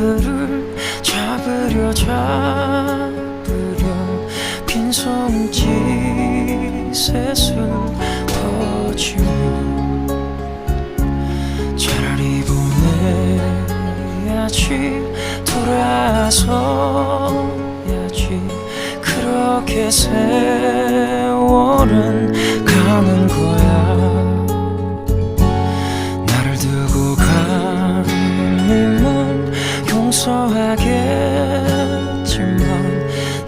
날들을 잡으려 잡으려 빈 손짓 셋을 퍼지며 차라리 보내야지 돌아서야지. 그렇게 세월은 가는 거야 용서하겠지만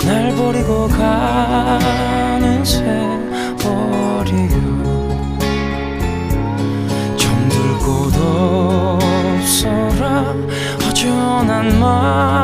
날 버리고 가는 세월이요 정들 곳 없어라. 허전한 마음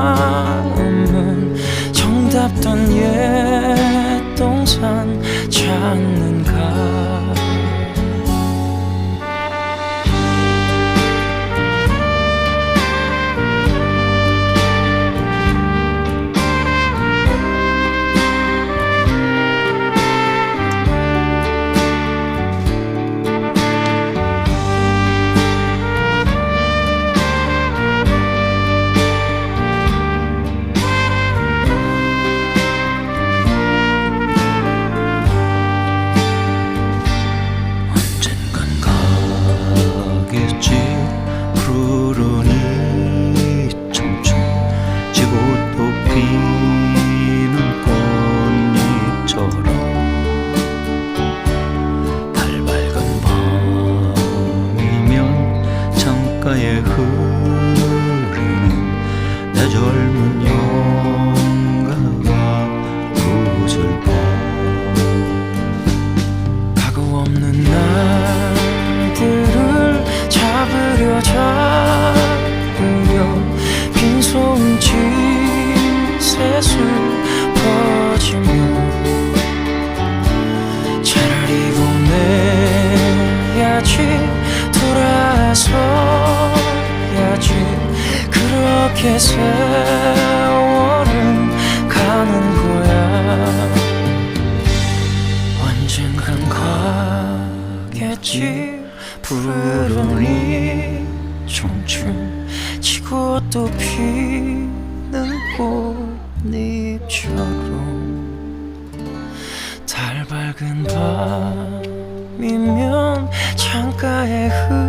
창가에 흐르는 내 젊은 영가가 구슬퍼 가구 없는 날들을 잡으려 잡으려 빈손짓 셋을 퍼지며 차라리 보내야지 돌아서 그렇게 세월은 가는 거야. 언젠간 가겠지. 푸른 이 청춘 지고 또 피는 꽃잎처럼. 달 밝은 밤이면 창가에 흐르는